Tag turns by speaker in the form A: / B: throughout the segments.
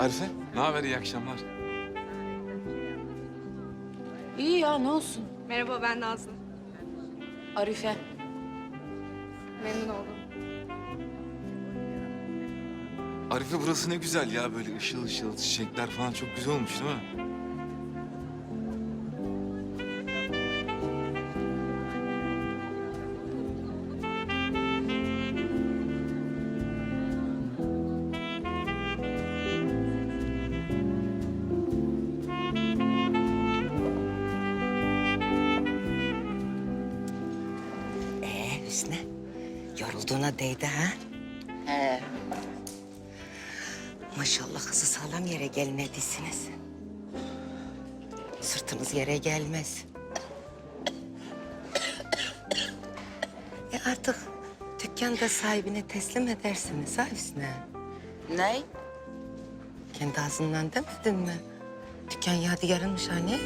A: Arife, ne haber? İyi akşamlar.
B: İyi ya ne olsun.
C: Merhaba ben Nazlı.
B: Arife.
C: Memnun oldum.
A: Arife burası ne güzel ya. Böyle ışıl ışıl çiçekler falan çok güzel olmuş değil mi?
D: Hüsnü, yorulduğuna değdi ha?
B: He.
D: Maşallah kızı sağlam yere gelmediysiniz. Sırtınız yere gelmez. E artık dükkanda sahibine teslim edersiniz ha Hüsnü?
B: Ne?
D: Kendi ağzından demedin mi? Dükkan yadigarınmış hani.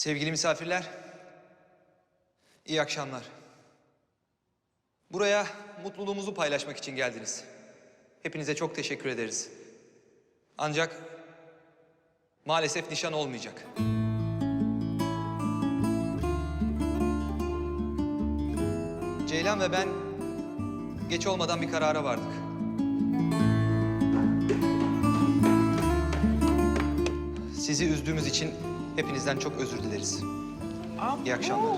E: Sevgili misafirler, iyi akşamlar. Buraya mutluluğumuzu paylaşmak için geldiniz. Hepinize çok teşekkür ederiz. Ancak maalesef nişan olmayacak. Ceylan ve ben geç olmadan bir karara vardık. Sizi üzdüğümüz için hepinizden çok özür dileriz. İyi akşamlar.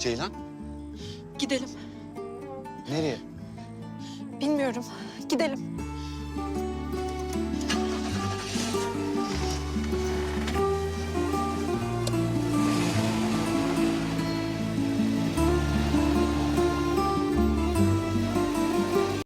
F: Ceylan?
C: Gidelim.
F: Nereye?
C: Bilmiyorum. Gidelim.